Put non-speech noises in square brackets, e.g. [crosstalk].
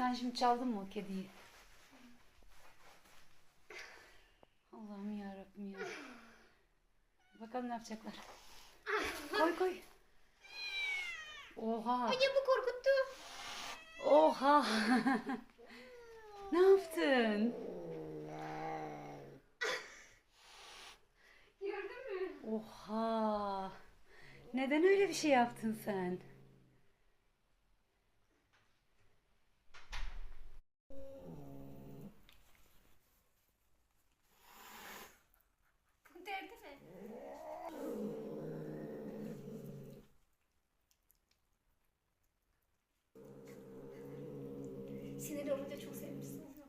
Sen şimdi çaldın mı o kediyi? Allah'ım ya Rabbim ya. Bakalım ne yapacaklar. Koy koy. Oha. Anne bu korkuttu. Oha. [laughs] ne yaptın? Gördün mü? Oha. Neden öyle bir şey yaptın sen? Sinirli olunca çok sevmişsiniz.